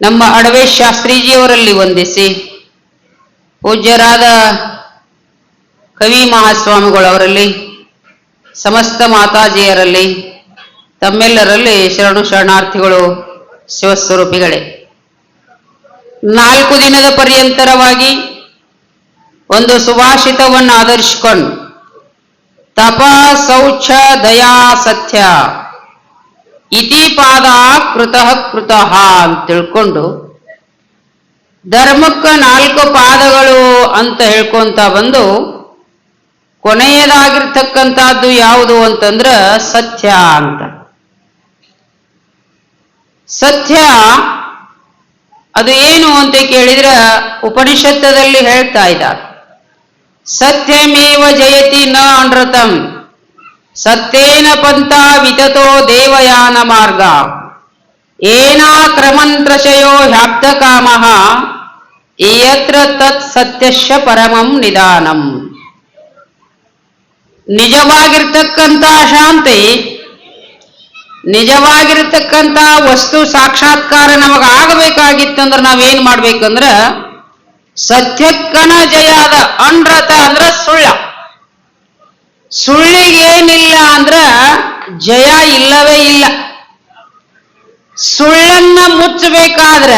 ನಮ್ಮ ಅಡವೆ ಶಾಸ್ತ್ರೀಜಿಯವರಲ್ಲಿ ವಂದಿಸಿ ಪೂಜ್ಯರಾದ ಕವಿ ಮಹಾಸ್ವಾಮಿಗಳವರಲ್ಲಿ, ಸಮಸ್ತ ಮಾತಾಜಿಯರಲ್ಲಿ, ತಮ್ಮೆಲ್ಲರಲ್ಲಿ ಶರಣು ಶರಣಾರ್ಥಿಗಳು ಶಿವಸ್ವರೂಪಿಗಳೇ. ನಾಲ್ಕು ದಿನದ ಪರ್ಯಂತರವಾಗಿ ಒಂದು ಸುಭಾಷಿತವನ್ನು ಆಧರಿಸಿಕೊಂಡು ತಪ ಶೌಚ ದಯಾ ಸತ್ಯ ಇತಿ ಪಾದ ಕೃತಃ ಕೃತಃ ಅಂತ ತಿಳ್ಕೊಂಡು ಧರ್ಮಕ್ಕ ನಾಲ್ಕು ಪಾದಗಳು ಅಂತ ಹೇಳ್ಕೊಂತ ಬಂದು ಕೊನೆಯದಾಗಿರ್ತಕ್ಕಂಥದ್ದು ಯಾವುದು ಅಂತಂದ್ರ ಸತ್ಯ ಅಂತ. ಸತ್ಯ ಅದು ಏನು ಅಂತ ಕೇಳಿದ್ರ ಉಪನಿಷತ್ತದಲ್ಲಿ ಹೇಳ್ತಾ ಇದ್ದಾರೆ. ಸತ್ಯಮೇವ ಜಯತಿ ನ ಅನೃತಂ. ಸತ್ಯೇನ ಪಂಥ ವಿತತೋ ದೇವಯಾನ ಮಾರ್ಗ. ಏನಾ ಕ್ರಮಂತ್ರಶಯೋ ಹ್ಯಾಪ್ತ ಕಾಮ ಯತ್ರ ತತ್ ಸತ್ಯಶ ಪರಮಂ ನಿಧಾನಂ. ನಿಜವಾಗಿರ್ತಕ್ಕಂಥ ಶಾಂತಿ, ನಿಜವಾಗಿರ್ತಕ್ಕಂಥ ವಸ್ತು ಸಾಕ್ಷಾತ್ಕಾರ ನಮಗಾಗಬೇಕಾಗಿತ್ತಂದ್ರೆ ನಾವೇನ್ ಮಾಡ್ಬೇಕಂದ್ರ, ಸತ್ಯಕ್ಕನ ಜಯಾದ ಅನ್ರತ ಅಂದ್ರ ಸುಳ್ಳ ಸುಳ್ಳಿಗೇನಿಲ್ಲ ಅಂದ್ರ ಜಯ ಇಲ್ಲವೇ ಇಲ್ಲ. ಸುಳ್ಳನ್ನ ಮುಚ್ಚಬೇಕಾದ್ರ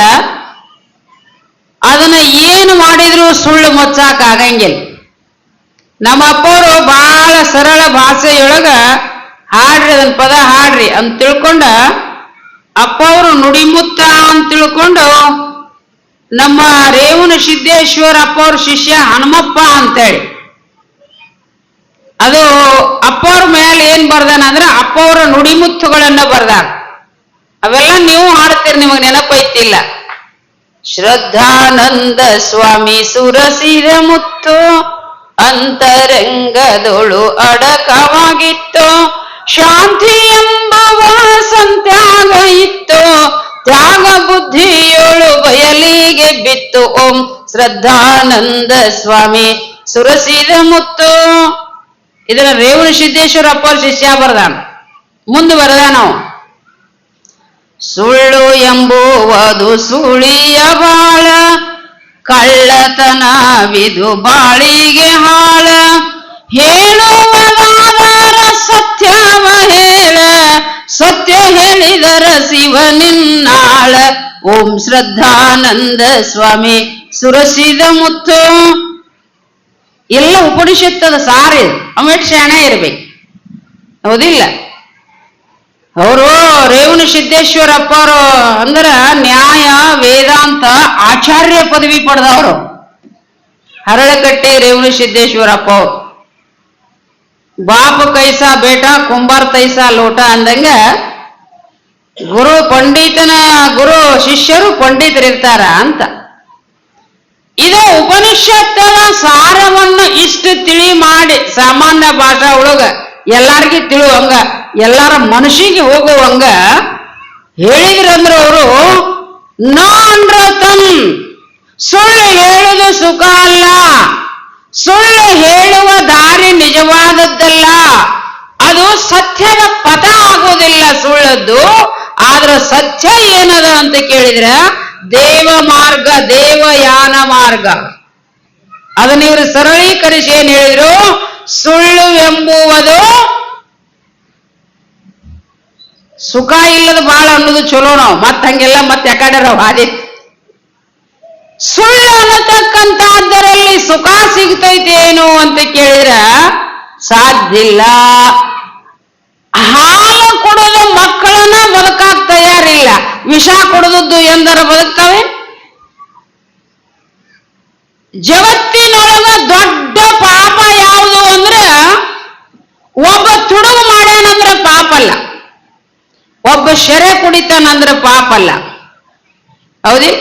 ಅದನ್ನ ಏನು ಮಾಡಿದ್ರು ಸುಳ್ಳು ಮುಚ್ಚಾಕ ಆಗಂಗಿಲ್ಲ. ನಮ್ಮ ಅಪ್ಪವರು ಬಹಳ ಸರಳ ಭಾಷೆಯೊಳಗ ಹಾಡ್ರಿ ಅದನ್ನ ಪದ ಹಾಡ್ರಿ ಅಂತ ತಿಳ್ಕೊಂಡ ಅಪ್ಪವರು ನುಡಿಮುತ್ತ ಅಂತ ತಿಳ್ಕೊಂಡು ನಮ್ಮ ರೇವಣ ಸಿದ್ದೇಶ್ವರ ಅಪ್ಪವ್ರ ಶಿಷ್ಯ ಹನುಮಪ್ಪ ಅಂತೇಳಿ. ಅದು ಅಪ್ಪವ್ರ ಮೇಲೆ ಏನ್ ಬರ್ದಾನ ಅಂದ್ರೆ ಅಪ್ಪವರ ನುಡಿಮುತ್ತುಗಳನ್ನ ಬರ್ದಾನ. ಅವೆಲ್ಲ ನೀವು ಹಾಡ್ತೀರಿ, ನಿಮಗೆ ನೆನಪೈತಿಲ್ಲ. ಶ್ರದ್ಧಾನಂದ ಸ್ವಾಮಿ ಸುರಸಿರ ಮುತ್ತು, ಅಂತರಂಗದೊಳು ಅಡಕವಾಗಿತ್ತು. ಶಾಂತಿ ಎಂಬ ಸಂತ್ಯಾಗ ಇತ್ತು. ತ್ಯಾಗ ಬುದ್ಧಿಯೋಳು ಬಯಲಿಗೆ ಬಿತ್ತು. ಓಂ ಶ್ರದ್ಧಾನಂದ ಸ್ವಾಮಿ ಸುರಸಿರ ಮುತ್ತು. ಇದನ್ನ ರೇವಣ ಸಿದ್ದೇಶ್ವರ ಅಪ್ಪರ ಶಿಷ್ಯ ಬರ್ದಾನ. ಮುಂದೆ ಬರದಾನ ನಾವು ಸುಳ್ಳು ಎಂಬುವುದು ಸುಳಿಯ ಬಾಳ ಕಳ್ಳತನವಿದು ಬಾಳಿಗೆ ಹಾಳ. ಹೇಳುವುದಾದರ ಸತ್ಯವ ಹೇಳ, ಸತ್ಯ ಹೇಳಿದರ ಶಿವನಿನ್ನಾಳ ಓಂ ಶ್ರದ್ಧಾನಂದ ಸ್ವಾಮಿ ಸುರಸಿದ ಮುತ್ತು. ಎಲ್ಲ ಉಪನಿಷತ್ತದ ಸಾರಿ ಅಮಿಟ್ ಶಾಣ ಇರ್ಬೇಕು. ಹೌದಿಲ್ಲ? ಅವರು ರೇವಣ ಸಿದ್ದೇಶ್ವರಪ್ಪ ಅವರು ಅಂದ್ರ ನ್ಯಾಯ, ವೇದಾಂತ, ಆಚಾರ್ಯ ಪದವಿ ಪಡೆದವರು. ಹರಳಕಟ್ಟೆ ರೇವಣ ಸಿದ್ದೇಶ್ವರಪ್ಪ. ಅವ್ರು ಬಾಪ ಕೈಸಾ ಬೇಟ, ಕುಂಬಾರ್ ತೈಸಾ ಲೋಟ ಅಂದಂಗ ಗುರು ಪಂಡಿತನ ಗುರು ಶಿಷ್ಯರು ಪಂಡಿತರಿರ್ತಾರ ಅಂತ. ಇದು ಉಪನಿಷತ್ತನ ಸಾರವನ್ನು ಇಷ್ಟು ತಿಳಿ ಮಾಡಿ, ಸಾಮಾನ್ಯ ಭಾಷಾ ಒಳಗ ಎಲ್ಲಾರ್ಗಿ ತಿಳುವಂಗ, ಎಲ್ಲಾರ ಮನುಷ್ಯಗೆ ಹೋಗುವಂಗ ಹೇಳಿದ್ರಂದ್ರ ಅವರು ನಾನ್ರತನ್ ಸುಳ್ಳು ಹೇಳುದು ಸುಖ ಅಲ್ಲ. ಸುಳ್ಳು ಹೇಳುವ ದಾರಿ ನಿಜವಾದದ್ದಲ್ಲ. ಅದು ಸತ್ಯದ ಪಥ ಆಗೋದಿಲ್ಲ ಸುಳ್ಳದ್ದು. ಆದ್ರ ಸತ್ಯ ಏನದ ಅಂತ ಕೇಳಿದ್ರ ದೇವ ಮಾರ್ಗ ದೇವಯಾನ ಮಾರ್ಗ. ಅದನ್ನ ಇವರು ಸರಳೀಕರಿಸಿ ಏನ್ ಹೇಳಿದ್ರು? ಸುಳ್ಳು ಎಂಬುವುದು ಸುಖ ಇಲ್ಲದ ಬಾಳ ಅನ್ನೋದು ಚಲೋ ನಾವು. ಮತ್ ಹಂಗೆಲ್ಲ ಮತ್ತೆ ಯಾಕಡೆ ಹಾದಿ? ಸುಳ್ಳು ಅನ್ನತಕ್ಕಂತಹದ್ದರಲ್ಲಿ ಸುಖ ಸಿಗ್ತೈತೇನು ಅಂತ ಕೇಳಿದ್ರ ಸಾಧ್ಯ ಇಲ್ಲ ಹಾಲು ಕೊಡೋದು ಮಕ್ಕಳನ್ನ ಬದುಕಾಕ್ ತಯಾರಿಲ್ಲ. ವಿಷ ಕುಡಿದದ್ದು ಎಂದರ ಬದುಕ್ತವೆ ಜಗತ್ತಿನೊಳಗ ದೊಡ್ಡ ಪಾಪ ಯಾವುದು ಅಂದ್ರೆ ಒಬ್ಬ ತುಡುಗು ಮಾಡ್ಯಾನಂದ್ರ ಪಾಪ ಅಲ್ಲ ಒಬ್ಬ ಶೆರೆ ಕುಡಿತಾನಂದ್ರೆ ಪಾಪ ಅಲ್ಲ ಹೌದಿ?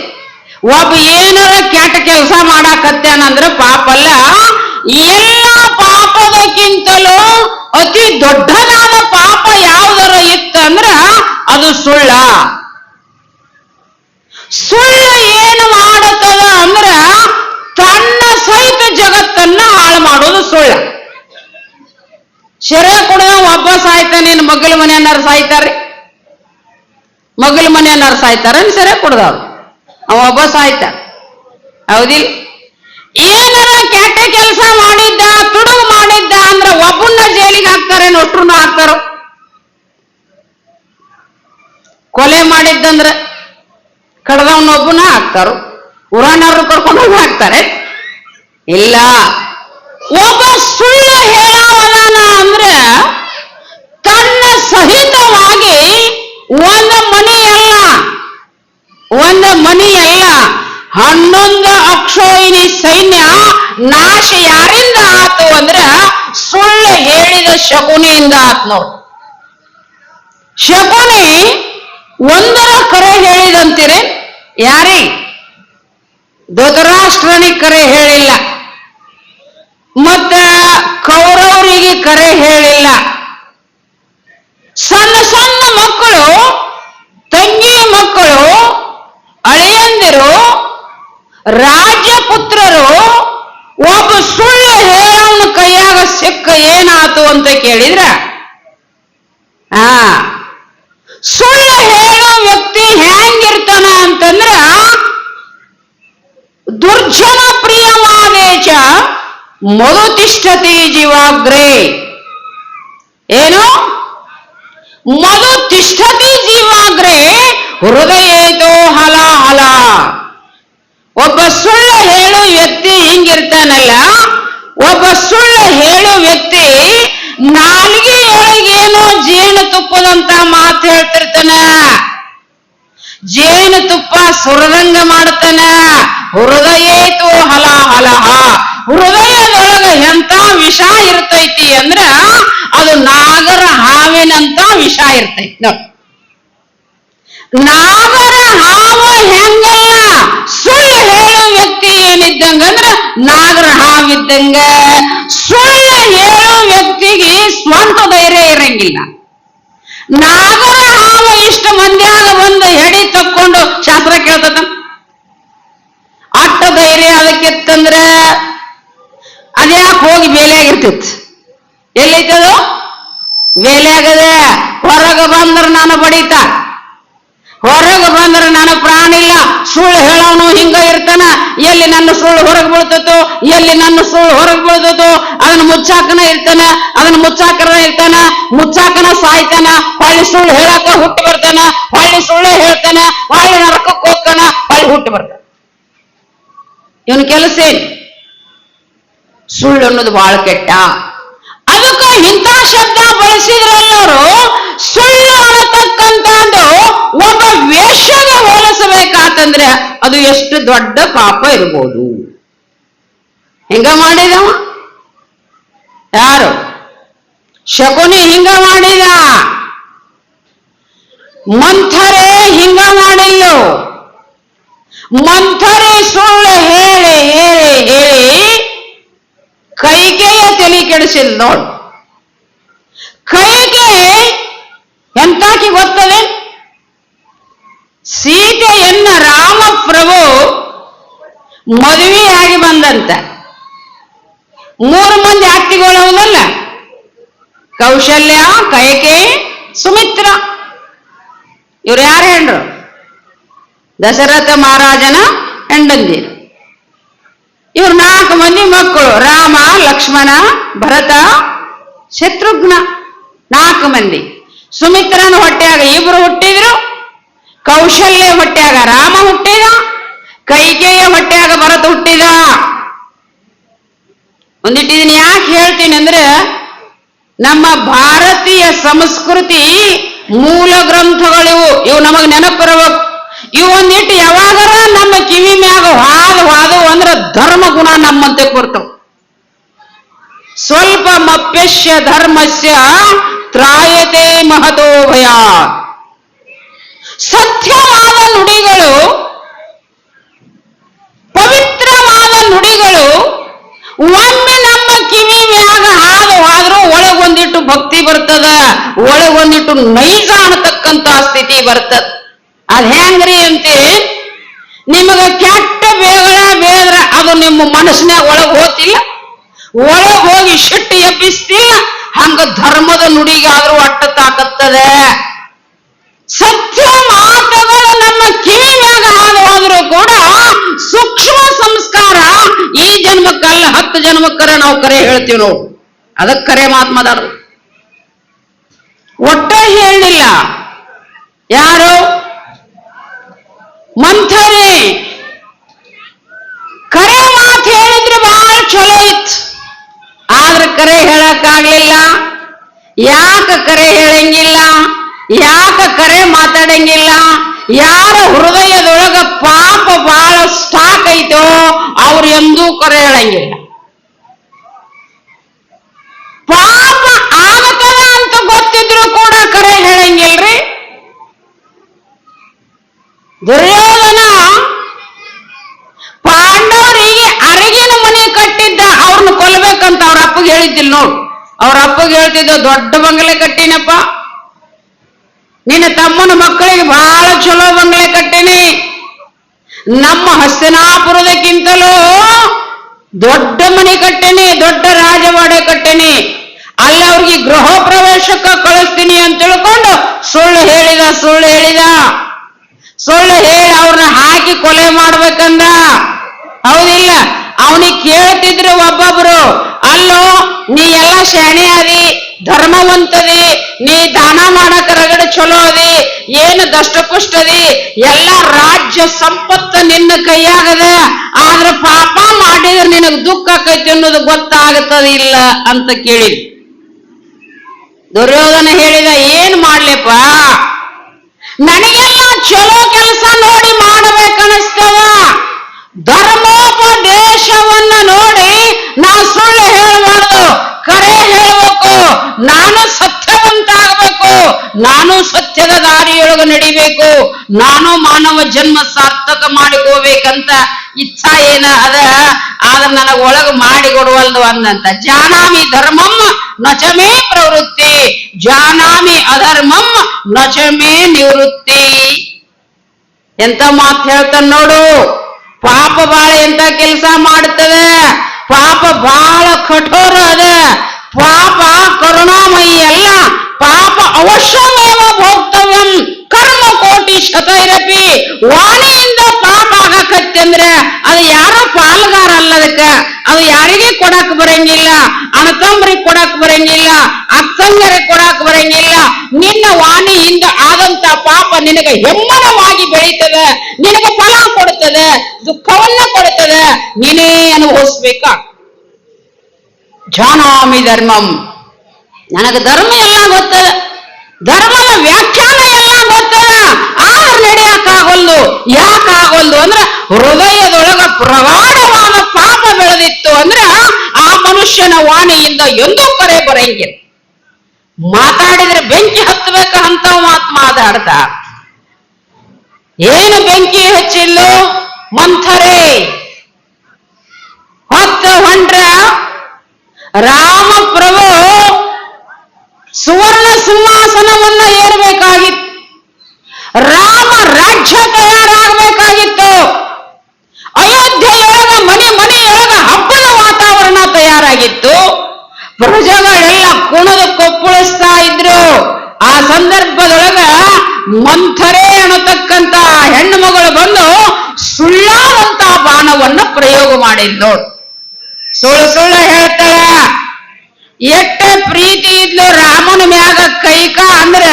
ಒಬ್ಬ ಏನಾರ ಕೆಟ್ಟ ಕೆಲಸ ಮಾಡಾಕತ್ತೇನಂದ್ರೆ ಪಾಪ ಅಲ್ಲ ಎಲ್ಲ ಪಾಪದಕ್ಕಿಂತಲೂ ಅತಿ ದೊಡ್ಡದಾದ ಪಾಪ ಯಾವ್ದಾರ ಇತ್ತಂದ್ರ ಅದು ಸುಳ್ಳ. ಸುಳ್ಳು ಏನು ಮಾಡುತ್ತದ ಅಂದ್ರ ತನ್ನ ಸಹಿತ ಜಗತ್ತನ್ನ ಹಾಳು ಮಾಡೋದು ಸುಳ್ಳ. ಶರೀರ ಕುಡಿದ ಒಬ್ಬ ಸಾಯ್ತಾನೆ, ಇನ್ನು ಮಗಲ ಮನೆಯನ್ನಾರು ಸಾಯ್ತಾರ್ರಿ. ಮಗಲ ಮನೆಯನ್ನಾರು ಸಾಯ್ತಾರ ಸೆರೆ ಕುಡ್ದವ್ರು. ಅವ ಒಬ್ಬ ಸಾಯ್ತ. ಹೌದಿಲ್ಲ ಏನಾರ ಕೆಟ್ಟ ಕೆಲಸ ಮಾಡಿದ್ದ, ತುಡುಗು ಮಾಡಿದ್ದ ಅಂದ್ರ ಒಬ್ಬನ್ನ ಜೈಲಿಗೆ ಹಾಕ್ತಾರೆ ಒಟ್ರು ಹಾಕ್ತಾರೋ? ಕೊಲೆ ಮಾಡಿದ್ದಂದ್ರ ಕಡ್ದವನೊಬ್ಬನ ಹಾಕ್ತಾರು. ಉರಾಣವ್ರು ಕರ್ಕೊಂಡು ಹೋಗಿ ಹಾಕ್ತಾರೆ. ಇಲ್ಲ. ಒಬ್ಬ ಸುಳ್ಳು ಹೇಳವನ ಅಂದ್ರೆ ತನ್ನ ಸಹಿತವಾಗಿ ಒಂದು ಮನೆಯಲ್ಲ ಒಂದು ಮನೆಯಲ್ಲ ಹನ್ನೊಂದು ಅಕ್ಷೋಹಿಣಿ ಸೈನ್ಯ ನಾಶ ಯಾರಿಂದ ಆತು ಅಂದ್ರೆ ಸುಳ್ಳು ಹೇಳಿದ ಶಕುನಿಯಿಂದ ಆತ್ ನೋಡು. ಶಕುನಿ ಒಂದರ ಕರೆ ಹೇಳಿದಂತೀರಿ ಯಾರಿ ಧೃತರಾಷ್ಟ್ರನಿಗೆ ಕರೆ ಹೇಳಿಲ್ಲ, ಮತ್ತ ಕೌರವರಿಗೆ ಕರೆ ಹೇಳಿಲ್ಲ. ಸಣ್ಣ ಸಣ್ಣ ಮಕ್ಕಳು ತಂಗಿ ಮಕ್ಕಳು ಅಳಿಯಂದಿರು ರಾಜಪುತ್ರರು, ಒಬ್ಬ ಸುಳ್ಳು ಹೇಳವನ ಕೈಯಾಗ ಸಿಕ್ಕ ಏನಾತು ಅಂತ ಕೇಳಿದ್ರ? ಆ ಸುಳ್ಳು ಹೇಳೋ ವ್ಯಕ್ತಿ ಹೆಂಗಿರ್ತಾನ ಅಂತಂದ್ರ ದುರ್ಜನ ಪ್ರಿಯವಾದೇಶ ಮಧುತಿಷ್ಠತಿ ಜೀವಾಗ್ರೆ. ಏನು? ಮಧು ತಿಷ್ಠತಿ ಜೀವಾಗ್ರೆ ಹೃದಯೇತೋ ಹಲ ಹಲ. ಒಬ್ಬ ಸುಳ್ಳು ಹೇಳೋ ವ್ಯಕ್ತಿ ಹಿಂಗಿರ್ತಾನಲ್ಲ, ಒಬ್ಬ ಸುಳ್ಳು ಹೇಳೋ ವ್ಯಕ್ತಿ ನಾಲ್ಗೆಯೊಳಗೇನೋ ಜೇನು ತುಪ್ಪದಂತ ಮಾತು ಹೇಳ್ತಿರ್ತಾನ. ಜೇನು ತುಪ್ಪ ಸುರದಂಗ ಮಾಡ್ತಾನ. ಹೃದಯೇತು ಹಲ ಹಲಹ ಹೃದಯದೊಳಗ ಎಂತ ವಿಷ ಇರ್ತೈತಿ ಅಂದ್ರ ಅದು ನಾಗರ ಹಾವಿನಂತ ವಿಷ ಇರ್ತೈತಿ. ನಾಗರ ಹಾವು ಹೆಂಗಲ್ಲ ಸುಳ್ಳು ಹೇಳೋ. ವ್ಯಕ್ತಿ ಅಂದ್ರ ನಾಗರ ಹಾವಿದ್ದಂಗ ಸುಳ್ಳು ಹೇಳೋ ವ್ಯಕ್ತಿಗೆ ಸ್ವಂತ ಧೈರ್ಯ ಇರಂಗಿಲ್ಲ. ನಾಗರ ಹಾವ ಇಷ್ಟ ಮಂದ್ಯಾಗ ಬಂದು ಹೆಡಿ ತಕ್ಕೊಂಡು ಶಾಸ್ತ್ರ ಕೇಳ್ತದ? ಅಟ್ಟ ಧೈರ್ಯ ಅದಕ್ಕಿತ್ತಂದ್ರ ಅದ್ಯಾಕೆ ಹೋಗಿ ಬೇಲೆಯಾಗಿರ್ತಿತ್ತು ಎಲ್ಲೈತದು ಆಗದೆ ಹೊರಗ ಬಂದ್ರ ನಾನು ಬಡಿತ? ಹೊರಗೆ ಬಂದ್ರೆ ನನ್ನ ಪ್ರಾಣ ಇಲ್ಲ. ಸುಳ್ಳು ಹೇಳೋನು ಹಿಂಗ ಇರ್ತಾನ. ಎಲ್ಲಿ ನನ್ನ ಸುಳ್ಳು ಹೊರಗೆ ಬೀಳ್ತತೋ, ಎಲ್ಲಿ ನನ್ನ ಸುಳ್ಳು ಹೊರಗೆ ಬೀಳ್ತತೋ, ಅದನ್ನ ಮುಚ್ಚಾಕನ ಇರ್ತಾನ, ಅದನ್ನ ಮುಚ್ಚಾಕರ ಇರ್ತಾನ, ಮುಚ್ಚಾಕನ ಸಾಯ್ತಾನ, ಹೊಳ್ಳಿ ಸುಳ್ಳು ಹೇಳಾಕ ಹುಟ್ಟು ಬರ್ತಾನ, ಹೊಳ್ಳಿ ಸುಳ್ಳು ಹೇಳ್ತಾನ, ಹೊಳ್ಳಿ ನರಕಕ್ಕೆ ಹೋಗ್ತಾನ, ಹೊಳ್ಳಿ ಹುಟ್ಟು ಬರ್ತಾನ. ಇವನ ಕೆಲಸ ಸುಳ್ಳು ಅನ್ನೋದು ಬಹಳ ಕೆಟ್ಟ. ಅದಕ್ಕೆ ಶಬ್ದ ಬಳಸಿದ್ರಲ್ಲವರು, ಸುಳ್ಳು ಅನ್ನತಕ್ಕಂಥದ್ದು ಒಬ್ಬ ವೇಷಗೆ ಹೋಲಿಸಬೇಕಾತಂದ್ರೆ ಅದು ಎಷ್ಟು ದೊಡ್ಡ ಪಾಪ ಇರ್ಬೋದು. ಹಿಂಗ ಮಾಡಿದ? ಯಾರು? ಶಕುನಿ ಹಿಂಗ ಮಾಡಿದ? ಮಂಥರೆ ಹಿಂಗ ಮಾಡಿಲ್ಲು ಮಂಥರೆ ಸುಳ್ಳು ಹೇಳಿ ಹೇಳಿ ಹೇಳಿ ಕೈಗೆಯ ತಲೆ ಕೆಡಿಸಿಲ್ ನೋಡ್ ಕೈಗೆ ಎಂತಾಕಿ ಗೊತ್ತದೆ? ಸೀತೆಯನ್ನ ರಾಮಪ್ರಭು ಮದುವೆಯಾಗಿ ಬಂದಂತ. ಮೂರು ಮಂದಿ ಅತ್ತಿಗಳವಲ್ಲ ಕೌಶಲ್ಯ, ಕೈಕೆ, ಸುಮಿತ್ರ. ಇವ್ರು ಯಾರು ಹೆಂಡ್ರು? ದಶರಥ ಮಹಾರಾಜನ ಹೆಂಡಂದಿರು. ಇವ್ರು ನಾಲ್ಕು ಮಂದಿ ಮಕ್ಕಳು, ರಾಮ, ಲಕ್ಷ್ಮಣ, ಭರತ, ಶತ್ರುಘ್ನ. ನಾಲ್ಕು ಮಂದಿ. ಸುಮಿತ್ರನ ಹೊಟ್ಟೆಯಾಗ ಇಬ್ರು ಹುಟ್ಟಿದ್ರು, ಕೌಶಲ್ಯ ಹೊಟ್ಟೆಯಾಗ ರಾಮ ಹುಟ್ಟಿದ, ಕೈಕೇಯ ಹೊಟ್ಟೆಯಾಗ ಭರತ ಹುಟ್ಟಿದ. ಒಂದಿಟ್ಟಿದ್ದೀನಿ ಯಾಕೆ ಹೇಳ್ತೀನಿ ಅಂದ್ರೆ, ನಮ್ಮ ಭಾರತೀಯ ಸಂಸ್ಕೃತಿ ಮೂಲ ಗ್ರಂಥಗಳಿವು. ಇವು ನಮಗ್ ನೆನಪಿರಬೇಕು. ಇವು ಒಂದಿಟ್ಟು ಯಾವಾಗರ ನಮ್ಮ ಕಿವಿ ಮ್ಯಾಗ ಹಾದು ಹಾದು ಅಂದ್ರ ಧರ್ಮ ಗುಣ ನಮ್ಮಂತೆ ಕೊರ್ತವು ಸ್ವಲ್ಪ ಮಪ್ಯಶ್ಯ ಧರ್ಮಸ್ಯ ತ್ರಾಯತೆ ಮಹತೋ ಭಯ. ಸತ್ಯವಾದ ನುಡಿಗಳು, ಪವಿತ್ರವಾದ ನುಡಿಗಳು ಒಮ್ಮೆ ನಮ್ಮ ಕಿವಿ ಮ್ಯಾಗ ಹಾದು ಆದ್ರೂ ಒಳಗೊಂದಿಟ್ಟು ಭಕ್ತಿ ಬರ್ತದ, ಒಳಗೊಂದಿಟ್ಟು ನೈಜ ಅನ್ನತಕ್ಕಂತ ಸ್ಥಿತಿ ಬರ್ತದ. ಅದ್ ಹೆಂಗ್ರಿ ಅಂತೆ? ನಿಮಗ ಕೆಟ್ಟ ಬೇಗಳ ಬೇದ್ರ ಅದು ನಿಮ್ಮ ಮನಸ್ಸಿನಾಗ ಒಳಗ್ ಹೋತಿಲ್ಲ, ಒಳಗ್ ಹೋಗಿ ಶಿಟ್ಟು ಎಬ್ಬಿಸ್ತಿಲ್ಲ ಹಂಗ ಧರ್ಮದ ನುಡಿಗಾದ್ರೂ ಒಟ್ಟ ಅಟ್ಟ ತಾಕತ್ತದೆ. ಸತ್ಯ ಮಾತುಗಳು ನಮ್ಮ ಕಿವಿಯಾಗ ಹಾದು ಕೂಡ ಸೂಕ್ಷ್ಮ ಸಂಸ್ಕಾರ ಈ ಜನ್ಮಕ್ಕಲ್ಲ ಹತ್ತು ಜನ್ಮಕ್ಕರೆ ನಾವು ಕರೆ ಹೇಳ್ತೀವಿ ನೋಡು. ಅದಕ್ಕೆ ಕರೆ ಮಾತಾಡೋದು ಒಟ್ಟ ಹೇಳಿಲ್ಲ ಯಾರು? ಮಂಥರಿ. ಕರೆ ಹೇಳಕ್ಕಾಗ್ಲಿಲ್ಲ? ಯಾಕ ಕರೆ ಹೇಳಂಗಿಲ್ಲ? ಯಾಕ ಕರೆ ಮಾತಾಡಂಗಿಲ್ಲ? ಯಾರ ಹೃದಯದೊಳಗ ಪಾಪ ಬಹಳ ಸ್ಟಾಕ್ ಐತೋ ಅವ್ರು ಎಂದೂ ಕರೆ ಹೇಳಂಗಿಲ್ಲ. ಪಾಪ ಆಗತದ ಅಂತ ಗೊತ್ತಿದ್ರು ಕೂಡ ಕರೆ ಹೇಳಂಗಿಲ್ರಿ. ದುರ್ಯೋಧನ ಪಾಂಡವರಿಗೆ ಅರಗಿನ ಮನೆ ಕಟ್ಟಿದ್ದ ಅವ್ರನ್ನ ಕೊಲ್ಬೇಕಂತ ಅವ್ರ ಅಪ್ಪಗೆ ಹೇಳಿದ್ದಿಲ್ಲ ನೋಡು. ಅವ್ರ ಅಪ್ಪಗೆ ಹೇಳ್ತಿದ್ದ ದೊಡ್ಡ ಬಂಗಲೆ ಕಟ್ಟಿನಪ್ಪ. ನಿನ್ನ ತಮ್ಮನ ಮಕ್ಕಳಿಗೆ ಬಹಳ ಚಲೋ ಬಂಗಲೆ ಕಟ್ಟಿನಿ. ನಮ್ಮ ಹಸ್ತಿನಾಪುರದಕ್ಕಿಂತಲೂ ದೊಡ್ಡ ಮನೆ ಕಟ್ಟೇನಿ, ದೊಡ್ಡ ರಾಜವಾಡೆ ಕಟ್ಟೇನಿ. ಅಲ್ಲಿ ಅವ್ರಿಗೆ ಗೃಹ ಪ್ರವೇಶಕ್ಕ ಕಳಿಸ್ತೀನಿ ಅಂತ ತಿಳ್ಕೊಂಡು ಸುಳ್ಳು ಹೇಳಿದ ಸುಳ್ಳು ಹೇಳಿದ. ಸುಳ್ಳು ಹೇಳಿ ಅವ್ರನ್ನ ಹಾಕಿ ಕೊಲೆ ಮಾಡ್ಬೇಕಂದ. ಹೌದಿಲ್ಲ? ಅವನಿಗೆ ಕೇಳ್ತಿದ್ರು ಒಬ್ಬೊಬ್ರು. ಅಲ್ಲೋ, ನೀ ಎಲ್ಲ ಶಾಣೆ ಅದಿ, ಧರ್ಮವಂತದಿ, ನೀ ದಾನ ಮಾಡಕ ರಗಡ ಚಲೋ ಅದಿ, ಏನು ದಷ್ಟಪುಷ್ಟದಿ ಎಲ್ಲ ರಾಜ್ಯ ಸಂಪತ್ತು ನಿನ್ನ ಕೈಯಾಗದ, ಆದ್ರ ಪಾಪ ಮಾಡಿದ್ರೆ ನಿನಗ್ ದುಃಖ ಆಕೈತಿ ಅನ್ನೋದು ಗೊತ್ತಾಗುತ್ತದಿಲ್ಲ ಅಂತ ಕೇಳಿದ ದುರ್ಯೋಧನ ಹೇಳಿದ, ಏನ್ ಮಾಡ್ಲಿಪ್ಪ? ನನಗೆಲ್ಲ ಚಲೋ ಕೆಲಸ ನೋಡಿ ಮಾಡಬೇಕನ್ನಿಸ್ತದ ಧರ್ಮೋಪದೇಶವನ್ನ ನೋಡಿ ನಾ ಸುಳ್ಳು ಹೇಳಬಾರ್ದು ಕರೆ ಹೇಳಬೇಕು ನಾನು ಸತ್ಯವಂತ ಆಗಬೇಕು ನಾನು ಸತ್ಯದ ದಾರಿಯೊಳಗೆ ನಡಿಬೇಕು, ನಾನು ಮಾನವ ಜನ್ಮ ಸಾರ್ಥಕ ಮಾಡಿಕೋಬೇಕಂತ ಇಚ್ಛಾ ಏನ ಅದ? ಆದ್ರ ನನಗ ಒಳಗ ಮಾಡಿ ಕೊಡುವಲ್ದು ಅಂದಂತ. ಜಾನಾಮಿ ಧರ್ಮಂ ನಚಮೇ ಪ್ರವೃತ್ತಿ, ಜಾನಾಮಿ ಅಧರ್ಮಂ ನಚಮೇ ನಿವೃತ್ತಿ. ಎಂತ ಮಾತು ಹೇಳ್ತಾನ ನೋಡು? ಪಾಪ ಬಾಳ ಎಂತ ಕೆಲಸ ಮಾಡುತ್ತದೆ ಪಾಪ ಬಹಳ ಕಠೋರ ಅದ. ಪಾಪ ಕರುಣಾಮಯಿ ಅಲ್ಲ. ಪಾಪ ಅವಶ್ಯಮೇವ ಭೋಕ್ತವ್ಯಂ ಕರ್ಮ ಕೋಟಿ ಶತೈರಪಿ ವಾಣಿಯಿಂದ ಪಾಪ ಆಗಕತ್ತಂದ್ರೆ ಅದು ಯಾರೋ ಪಾಲ್ಗಾರ ಅಲ್ಲ ಅದಕ್ಕ ಅದು ಯಾರಿಗೆ ಕೊಡಕ್ ಬರಂಗಿಲ್ಲ ಅಣತಂಬ್ರಿಗೆ ಕೊಡಕ್ ಬರಂಗಿಲ್ಲ ಅಕ್ಕಂಗರಿಗೆ ಕೊಡಕ್ ಬರಂಗಿಲ್ಲ ನಿನ್ನ ವಾಣಿಯಿಂದ ಆದಂತ ಪಾಪ ನಿನಗೆ ಹೆಮ್ಮರವಾಗಿ ಬೆಳೀತದ ನಿನಗೆ ಫಲ ಕೊಡುತ್ತದೆ ದುಃಖವನ್ನ ಕೊಡುತ್ತದೆ ನೀನೇ ಅನುಭವಿಸ್ಬೇಕ ಜಾನಾಮಿ ಧರ್ಮಂ ನನಗೆ ಧರ್ಮ ಎಲ್ಲ ಗೊತ್ತದ ಧರ್ಮದ ವ್ಯಾಖ್ಯಾನ ಎಲ್ಲ ಗೊತ್ತದ ಆದ್ರೆ ನಡೆಯಕ್ಕಾಗಲ್ದು, ಯಾಕಾಗಲ್ದು ಅಂದ್ರೆ ಹೃದಯದೊಳಗ ಪ್ರಗಾಢವಾದ ಪಾಪ ಬೆಳೆದಿತ್ತು ಅಂದ್ರೆ ಆ ಮನುಷ್ಯನ ವಾಣಿಯಿಂದ ಎಂದೂ ಕರೆ ಬರಂಗಿಲ್ಲ. ಮಾತಾಡಿದ್ರೆ ಬೆಂಕಿ ಹತ್ತಬೇಕ ಅಂತ ಮಾತು ಮಾತಾಡ್ತ ಏನು ಬೆಂಕಿ ಹಚ್ಚಿಲ್ಲು? ಮಂಥರೆ. ಹೊತ್ತ ಹೊಂಡ್ರ ರಾಮ ಪ್ರಭು ಸುವರ್ಣ ಸಿಂಹಾಸನವನ್ನ ಏರಬೇಕಾಗಿತ್ತು. ರಾಮ ರಾಜ್ಯ ತಯಾರಾಗಬೇಕಾಗಿತ್ತು. ಅಯೋಧ್ಯೆಯೊಳಗ, ಮನೆ ಮನೆಯೊಳಗ ಹಬ್ಬದ ವಾತಾವರಣ ತಯಾರಾಗಿತ್ತು. ಪ್ರಜೆಗಳೆಲ್ಲ ಕುಣದ ಕೊಪ್ಪಳಿಸ್ತಾ ಇದ್ರು. ಆ ಸಂದರ್ಭದೊಳಗ ಮಂಥರೆ ಅನ್ನತಕ್ಕಂತ ಹೆಣ್ಣು ಮಗಳು ಬಂದು ಸುಳ್ಳಾದಂತ ಬಾಣವನ್ನ ಪ್ರಯೋಗ ಮಾಡಿದ್ಲು. ಸುಳ್ಳು ಸುಳ್ಳು ಹೇಳ್ತಾಳ. ಎಷ್ಟ ಪ್ರೀತಿ ಇದ್ಲು ರಾಮನ ಮ್ಯಾಗ ಕೈಕ ಅಂದ್ರ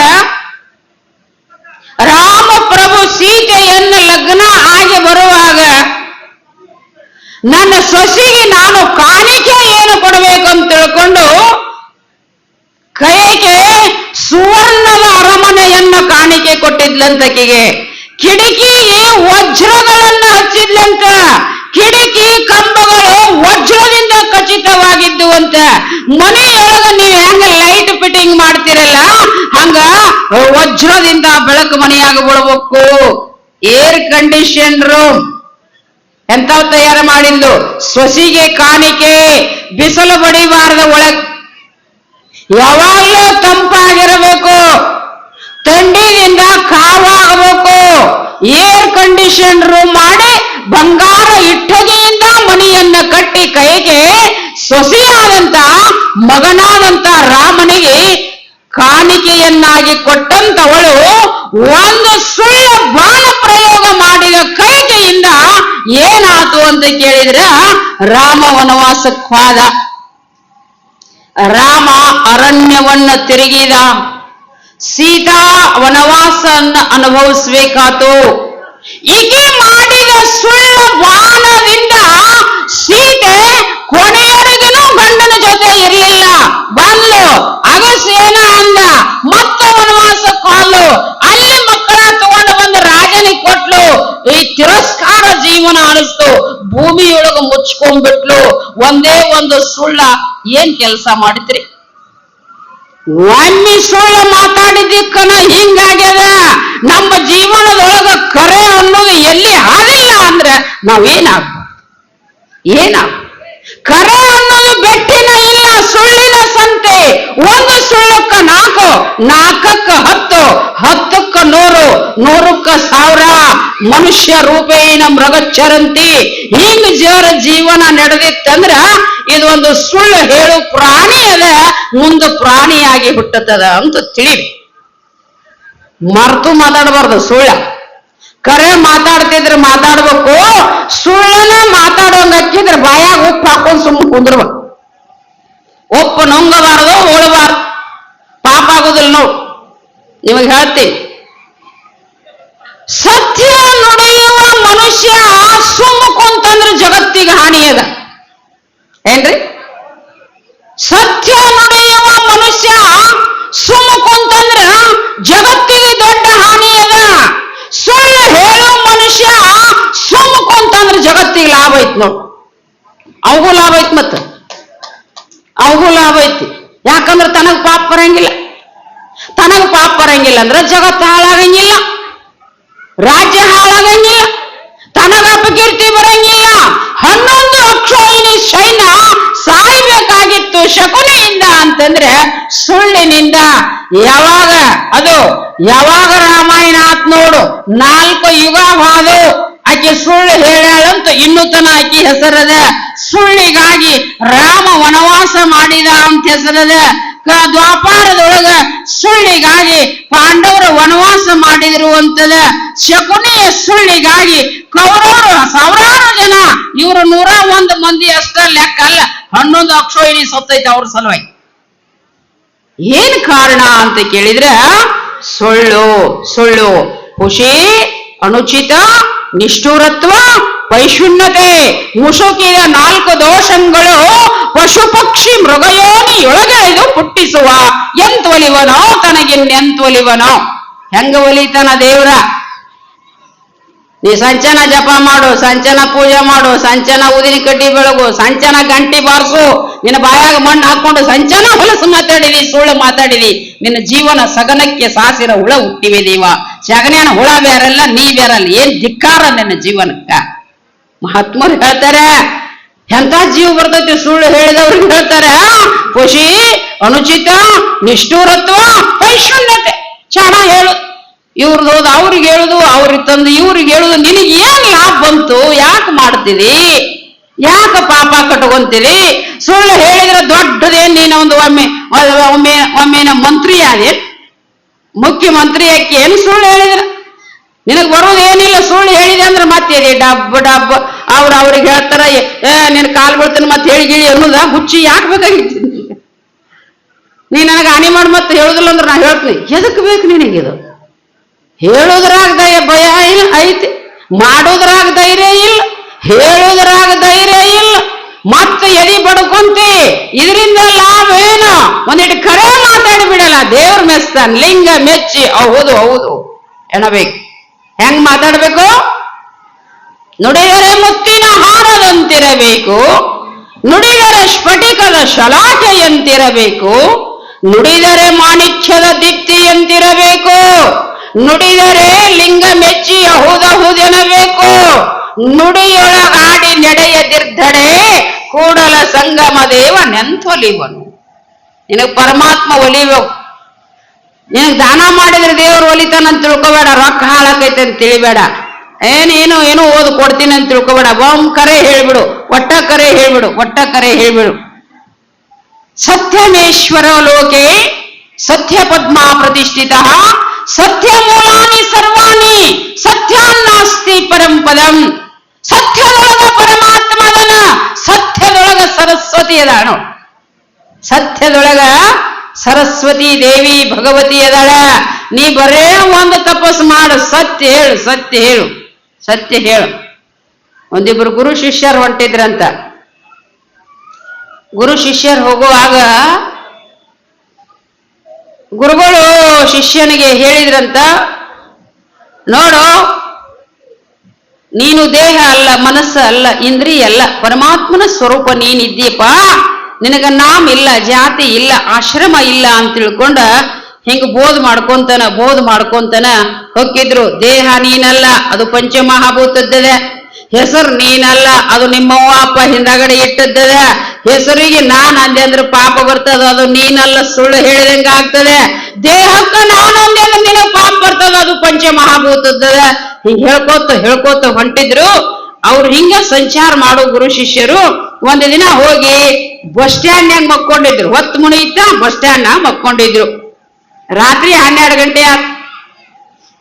ರಾಮ ಪ್ರಭು ಸೀತೆಯನ್ನು ಲಗ್ನ ಆಗಿ ಬರುವಾಗ ನನ್ನ ಸೊಸಿಗೆ ನಾನು ಕಾಣಿಕೆ ಏನು ಕೊಡಬೇಕು ಅಂತ ತಿಳ್ಕೊಂಡು ಕೈಗೆ ಸುವರ್ಣದ ಅರಮನೆಯನ್ನು ಕಾಣಿಕೆ ಕೊಟ್ಟಿದ್ಲಂತಕಿಗೆ. ಕಿಟಕಿಗೆ ವಜ್ರಗಳನ್ನ ಹಚ್ಚಿದ್ಲಂತ ಕಿಟಕಿ ಕಂಬಗಳು ವಜ್ರದಿಂದ ಖಚಿತವಾಗಿದ್ದು ಅಂತ ಮನೆಯೊಳಗ ನೀವು ಹೆಂಗ ಲೈಟ್ ಫಿಟ್ಟಿಂಗ್ ಮಾಡ್ತಿರಲ್ಲ, ಹಂಗ ವಜ್ರದಿಂದ ಬೆಳಕು ಮನೆಯಾಗ ಬಿಡ್ಬೇಕು ಏರ್ ಕಂಡೀಷನ್ ರೂಮ್ ಎಂತಾವ್ ತಯಾರು ಮಾಡಿದ್ದು? ಸೊಸಿಗೆ ಕಾಣಿಕೆ, ಬಿಸಿಲು ಬಡಿಬಾರದ ಒಳಗ್. ಯಾವಾಗಲೂ ತಂಪಾಗಿರಬೇಕು. ತಂಡಿನಿಂದ ಕಾವಾಗಬೇಕು. ಏರ್ ಕಂಡೀಷನ್ ರೂಮ್ ಮಾಡಿ ಬಂಗಾರ ಇಟ್ಟಗೆಯಿಂದ ಮನೆಯನ್ನ ಕಟ್ಟಿ ಕೈಗೆ ಸೊಸೆಯಾದಂತ ಮಗನಾದಂತ ರಾಮನಿಗೆ ಕಾಣಿಕೆಯನ್ನಾಗಿ ಕೊಟ್ಟಂತವಳು ಒಂದು ಸುಳ್ಳ ಬಾಣ ಪ್ರಯೋಗ ಮಾಡಿದ ಕೈಕೆಯಿಂದ ಏನಾತು ಅಂತ ಕೇಳಿದ್ರ ರಾಮ ವನವಾಸಕ್ವಾದ ಹೋದ ರಾಮ ಅರಣ್ಯವನ್ನ ತಿರುಗಿದ. ಸೀತಾ ವನವಾಸನ್ನ ಅನುಭವಿಸ್ಬೇಕಾತು. ಈಕೆ ಮಾಡಿದ ಸುಳ್ಳ ಬಾಣದಿಂದ ಸೀತೆ ಕೊನೆಯವರೆಗೂ ಗಂಡನ ಜೊತೆ ಇರಲಿಲ್ಲ. ಬಂದ್ಲು. ಅಗಸೇನ ಅಂದ, ಮತ್ತ ವನವಾಸಕ್ಕೆ ಹೋದ್ಲು ಅಲ್ಲಿ ಮಕ್ಕಳ ತಗೊಂಡು ಬಂದು ರಾಜನಿಗೆ ಕೊಟ್ಲು. ಈ ತಿರಸ್ಕಾರ ಜೀವನ ಅನಿಸ್ತು. ಭೂಮಿಯೊಳಗ ಮುಚ್ಕೊಂಡ್ಬಿಟ್ಲು. ಒಂದೇ ಒಂದು ಸುಳ್ಳ. ಏನ್ ಕೆಲಸ ಮಾಡಿದ್ರಿ? ಒಮ್ಮೆ ಸುಳ್ಳು ಮಾತಾಡಿದ್ದಕ್ಕನ ಹಿಂಗಾಗ್ಯದ? ನಮ್ಮ ಜೀವನದೊಳಗ ಕರೆ ಅನ್ನೋದು ಎಲ್ಲಿ ಆಗಿಲ್ಲ ಅಂದ್ರೆ ನಾವೇನಾಗ್ಬಾರ್ದು? ಏನಾಗ ಕರೆ ಅನ್ನೋದು ಬೆಟ್ಟಿನ ಇಲ್ಲ ಸುಳ್ಳಿನ ಸಂತೆ. ಒಂದು ಸುಳ್ಳಕ್ಕ ನಾಲ್ಕು, ನಾಲ್ಕಕ್ಕ ಹತ್ತು, ಹತ್ತಕ್ಕ ನೂರು, ನೂರಕ್ಕ ಸಾವಿರ. ಮನುಷ್ಯ ರೂಪೇಣ ಮೃಗಚ್ಚರಂತಿ. ಹಿಂಗ್ ಜರ ಜೀವನ ನಡೆದಿತ್ತಂದ್ರ ಇದೊಂದು ಸುಳ್ಳು ಹೇಳು ಪ್ರಾಣಿ ಅದ, ಮುಂದೆ ಪ್ರಾಣಿಯಾಗಿ ಹುಟ್ಟುತ್ತದ ಅಂತ ತಿಳಿ ಮರ್ತು ಮಾತಾಡಬಾರ್ದು ಸುಳ್ಳ. ಕರೆ ಮಾತಾಡ್ತಿದ್ರೆ ಮಾತಾಡ್ಬೇಕು ಸುಳ್ಳನ ಮಾತಾಡೋಂಗ ಹಾಕಿದ್ರೆ ಬಾಯಾಗ ಉಪ್ಪು ಹಾಕೊಂಡ್ ಸುಮ್ಮನೆ ಕುಂದ್ರಬೇಕು. ಉಪ್ಪು ನುಂಗಬಾರದು, ಉಳಬಾರ್ದು. ಪಾಪ ಆಗುದಿಲ್ಲ ನೋವು. ನಿಮಗೆ ಹೇಳ್ತೀನಿ ಸತ್ಯ ನುಡಿಯುವ ಮನುಷ್ಯ ಸುಮ್ಮ ಕುಂತಂದ್ರೆ ಜಗತ್ತಿಗೆ ಹಾನಿಯದ ಏನ್ರಿ? ಸತ್ಯ ನುಡಿಯುವ ಮನುಷ್ಯ ಸುಮ್ಮ ಕುಂತಂದ್ರ ಜಗತ್ತಿಗೆ ಸುಳ್ಳು ಹೇಳೋ ಮನುಷ್ಯ ಸುಮ್ಮ ಕುಂತಂದ್ರೆ ಜಗತ್ತಿಗೆ ಲಾಭ ಐತ್ ನೋಡು. ಅವಗೂ ಲಾಭ ಐತ್ ಮತ್ತ? ಅವಗೂ ಲಾಭ ಐತಿ. ಯಾಕಂದ್ರೆ ತನಗ್ ಪಾಪ ಬರಂಗಿಲ್ಲ. ತನಗ್ ಪಾಪ ಬರಂಗಿಲ್ಲ ಅಂದ್ರೆ ಜಗತ್ತು ಹಾಳಾಗಂಗಿಲ್ಲ. ರಾಜ್ಯ ಹಾಳಾಗಂಗಿಲ್ಲ. ತನಗ ಅಪಕೀರ್ತಿ ಬರಂಗಿಲ್ಲ. ಹನ್ನೊಂದು ಅಕ್ಷೋಹಿಣಿ ಸೈನ್ಯ ಸಾಯ್ಬೇಕಾಗಿತ್ತು ಶಕುನಿಯಿಂದ ಅಂತಂದ್ರೆ ಸುಳ್ಳಿನಿಂದ ಯಾವಾಗ ಅದು ಯಾವಾಗ ರಾಮಾಯಣ ಆತ್ ನೋಡು, ನಾಲ್ಕು ಯುಗ ಹಾದು, ಆಕೆ ಸುಳ್ಳು ಹೇಳ್ಯಾಳಂತ ಇನ್ನೂತನ ಆಕೆ ಹೆಸರದ, ಸುಳ್ಳಿಗಾಗಿ ರಾಮ ವನವಾಸ ಮಾಡಿದ ಅಂತ ಹೆಸರದ ದ್ವಾಪಾರದೊಳಗ ಸುಳ್ಳಿಗಾಗಿ ಪಾಂಡವರು ವನವಾಸ ಮಾಡಿದ್ರು ಅಂತದ ಶಕುನಿಯ ಸುಳ್ಳಿಗಾಗಿ ಕೌರವರು ಸಾವಿರಾರು ಜನ, ಇವರು ನೂರ ಒಂದು ಮಂದಿ ಅಷ್ಟ ಲೆಕ್ಕ ಅಲ್ಲ, ಹನ್ನೊಂದು ಅಕ್ಷೋಹಿಣಿ ಸತ್ತೈತೆ ಅವ್ರ ಸಲುವಾಗಿ. ಏನ್ ಕಾರಣ ಅಂತ ಕೇಳಿದ್ರೆ, ಸೊಳ್ಳು ಸೊಳ್ಳು. ಖುಷಿ ಅನುಚಿತ ನಿಷ್ಠುರತ್ವ ವೈಶುಣ್ಯತೆ. ಮುಸುಕಿನ ನಾಲ್ಕು ದೋಷಗಳು ಪಶು ಪಕ್ಷಿ ಮೃಗಯೋನಿಯೊಳಗೆ ಇದು ಪುಟ್ಟಿಸುವ ಎಂತೊಲಿವನೋ ತನಗಿನ್ನೆಂತೊಲಿವನೋ ಹೆಂಗ ಒಲಿತನ ದೇವ್ರ? ನೀ ಸಂಚನ ಜಪ ಮಾಡು, ಸಂಚನ ಪೂಜೆ ಮಾಡು, ಸಂಚನ ಊದಿನ ಕಡ್ಡಿ ಬೆಳಗು, ಸಂಚನ ಗಂಟಿ ಬಾರಿಸು. ನಿನ್ನ ಬಾಯಾಗ ಮಣ್ಣು ಹಾಕೊಂಡು ಸಂಚನ ಹೊಲಸು ಮಾತಾಡಿದಿ, ಸುಳ್ಳು ಮಾತಾಡಿದಿ. ನಿನ್ನ ಜೀವನ ಸಗನಕ್ಕೆ ಸಾಸಿರ ಹುಳ ಹುಟ್ಟಿವೆ ದೇವ. ಸಗನೇನ ಹುಳ ಬೇರಲ್ಲ ನೀ ಬೇರಲ್ಲ. ಏನ್ ಧಿಕ್ಕಾರ ನಿನ್ನ ಜೀವನಕ್ಕ? ಮಹಾತ್ಮರು ಹೇಳ್ತಾರೆ, ಎಂತ ಜೀವ ಬರ್ತೈತಿ ಸುಳ್ಳು ಹೇಳಿದವ್ರಿಗೆ ಹೇಳ್ತಾರೆ ಖುಷಿ, ಅನುಚಿತ, ನಿಷ್ಠೂರತ್ವ ವೈಷಣ್ಯತೆ ಚೆನ್ನಾಗಿ ಹೇಳು. ಇವ್ರದ್ದು ಹೋದ, ಅವ್ರಿಗೆ ಹೇಳುದು ಅವ್ರಿಗೆ ತಂದು ಇವ್ರಿಗೆ ಹೇಳುದು, ನಿನಗೆ ಏನ್ ಲಾಭ ಬಂತು, ಯಾಕೆ ಮಾಡ್ತೀರಿ? ಯಾಕೆ ಪಾಪ ಕಟ್ಕೊಂತೀರಿ? ಸುಳ್ಳು ಹೇಳಿದ್ರೆ ದೊಡ್ಡದೇ, ನೀನು ಒಂದು ಒಮ್ಮೆ ಒಮ್ಮೆ ಒಮ್ಮೆನ ಮಂತ್ರಿ ಆದೆ ಮುಖ್ಯಮಂತ್ರಿ ಯಾಕೆ ಏನು ಸುಳ್ಳು ಹೇಳಿದ್ರ? ನಿನಗ್ ಬರೋದು ಏನಿಲ್ಲ, ಸುಳ್ಳು ಹೇಳಿದೆ ಅಂದ್ರೆ ಮತ್ತೆ ಡಬ್ ಡಬ್ ಅವ್ರು ಅವ್ರಿಗೆ ಹೇಳ್ತಾರ, ಏ ನಿನ್ ಕಾಲ್ ಬೀಳ್ತಾನೆ ಮತ್ತೆ ಹೇಳಿ, ಗಿಳಿ ಅನ್ನೋದ ಹುಚ್ಚಿ ಯಾಕೆ ಬೇಕಾಗಿತ್ತು? ನೀ ನನಗೆ ಹಾನಿ ಮಾಡಿ ಮತ್ತೆ ಹೇಳುದಿಲ್ಲ ಅಂದ್ರೆ ನಾ ಹೇಳ್ತೀನಿ. ಎದಕ್ ಬೇಕು ನಿನಗಿದು ಹೇಳೋದ್ರಾಗ ದಯ ಭಯ ಇಲ್ಲ, ಐತಿ. ಮಾಡುದ್ರಾಗ ಧೈರ್ಯ ಇಲ್ಲ, ಹೇಳುದ್ರಾಗ ಧೈರ್ಯ ಇಲ್ಲ. ಮತ್ತೆ ಎದಿ ಬಡ್ಕೊಂತಿ. ಇದರಿಂದ ಲಾಭ ಏನು? ಒಂದಿಟ್ಟು ಕರೆ ಮಾತಾಡಿ ಬಿಡಲ್ಲ. ದೇವ್ರ ಮೆಚ್ತಾನ. ಲಿಂಗ ಮೆಚ್ಚಿ, ಹೌದು ಹೌದು. ಎಣಬೇಕು. ಹೆಂಗ್ ಮಾತಾಡ್ಬೇಕು? ನುಡಿದರೆ ಮುತ್ತಿನ ಹಾರದಂತಿರಬೇಕು ನುಡಿದರೆ ಸ್ಫಟಿಕದ ಶಲಾಖೆಯಂತಿರಬೇಕು ನುಡಿದರೆ ಮಾಣಿಕ್ಯದ ದೀಪ್ತಿಯಂತಿರಬೇಕು ನುಡಿದರೆ ಲಿಂಗ ಮೆಚ್ಚಿ ಅಹುದಹುದೆನಬೇಕು ನುಡಿಯೊಳಗಾಡಿ ನಡೆಯದಿರ್ಧಡೆ ಕೂಡಲ ಸಂಗಮ ದೇವ ನೆಂತೊಲಿವನು. ನಿನಗೆ ಪರಮಾತ್ಮ ಒಲಿಬೇಕು ನಿನಗೆ ದಾನ ಮಾಡಿದ್ರೆ ದೇವರು ಒಲಿತಾನಂತ ತಿಳ್ಕೊಬೇಡ, ರೊಕ್ಕ ಹಾಳಾಕೈತೆ ಅಂತ ತಿಳಿಬೇಡ. ಏನೇನು ಏನೋ ಓದು ಕೊಡ್ತೀನಿ ಅಂತ ತಿಳ್ಕೊಬೇಡ. ಬಾಂಬ್ ಕರೆ ಹೇಳ್ಬಿಡು ಒಟ್ಟ ಕರೆ ಹೇಳ್ಬಿಡು ಒಟ್ಟ ಕರೆ ಹೇಳ್ಬಿಡು. ಸತ್ಯಮೇಶ್ವರ ಲೋಕೆ ಸತ್ಯ ಪದ್ಮ ಪ್ರತಿಷ್ಠಿತ. ಸತ್ಯ ಮೂಲಾನಿ ಸರ್ವಾನಿ ನಾಸ್ತಿ ಪರಂಪದಂ ಸತ್ಯದೊಳಗ ಪರಮಾತ್ಮ ಅದನ, ಸತ್ಯದೊಳಗ ಸರಸ್ವತಿ ಅದಾಳು ಸತ್ಯದೊಳಗ ಸರಸ್ವತಿ ದೇವಿ ಭಗವತಿ ಅದಾಳ. ನೀ ಬರೇ ಒಂದು ತಪಸ್ ಮಾಡು, ಸತ್ಯ ಹೇಳು ಸತ್ಯ ಹೇಳು ಸತ್ಯ ಹೇಳು. ಒಂದಿಬ್ರು ಗುರು ಶಿಷ್ಯರು ಹೊಂಟಿದ್ರಂತ. ಗುರು ಶಿಷ್ಯರು ಹೋಗುವಾಗ ಗುರುಗಳು ಶಿಷ್ಯನಿಗೆ ಹೇಳಿದ್ರಂತ, ನೋಡು, ನೀನು ದೇಹ ಅಲ್ಲ, ಮನಸ್ಸು ಅಲ್ಲ, ಇಂದ್ರಿಯ ಅಲ್ಲ, ಪರಮಾತ್ಮನ ಸ್ವರೂಪ ನೀನಿದ್ದೀಯಪ್ಪ. ನಿನಗ ನಾಮ್ ಇಲ್ಲ, ಜಾತಿ ಇಲ್ಲ, ಆಶ್ರಮ ಇಲ್ಲ ಅಂತ ತಿಳ್ಕೊಂಡ ಹಿಂಗ ಬೋಧ ಮಾಡ್ಕೊಂತನ ಬೋಧ ಮಾಡ್ಕೊಂತನ ಹೊಕ್ಕಿದ್ರು. ದೇಹ ನೀನಲ್ಲ, ಅದು ಪಂಚಮಹಾಭೂತದ್ದದೆ. ಹೆಸರು ನೀನಲ್ಲ, ಅದು ನಿಮ್ಮವ್ವ ಅಪ್ಪ ಹಿಂದಗಡೆ ಇಟ್ಟದ್ದದ. ಹೆಸರಿಗೆ ನಾನ್ ಅಂದೆ ಅಂದ್ರೆ ಪಾಪ ಬರ್ತದ ಅದು ನೀನಲ್ಲ ಸುಳ್ಳು ಹೇಳಿದಂಗ ಆಗ್ತದೆ. ದೇಹಕ್ಕ ನಾನು ಅಂದೆ ಅಂದ್ರೆ ನಿನಗ್ ಪಾಪ ಬರ್ತದ ಅದು ಪಂಚ ಮಹಾಭೂತದ ಹಿಂಗ್ ಹೇಳ್ಕೋತ ಹೇಳ್ಕೋತ ಹೊಂಟಿದ್ರು. ಅವ್ರು ಹಿಂಗ ಸಂಚಾರ ಮಾಡೋ ಗುರು ಶಿಷ್ಯರು ಒಂದು ದಿನ ಹೋಗಿ ಬಸ್ ಸ್ಟ್ಯಾಂಡ್ ನಾಗ ಮಕ್ಕೊಂಡಿದ್ರು. ಹೊತ್ತು ಮುಣಿಯಿತ ಬಸ್ ಸ್ಟ್ಯಾಂಡ್ ಮಕ್ಕೊಂಡಿದ್ರು. ರಾತ್ರಿ ಹನ್ನೆರಡು ಗಂಟೆ ಆತ್.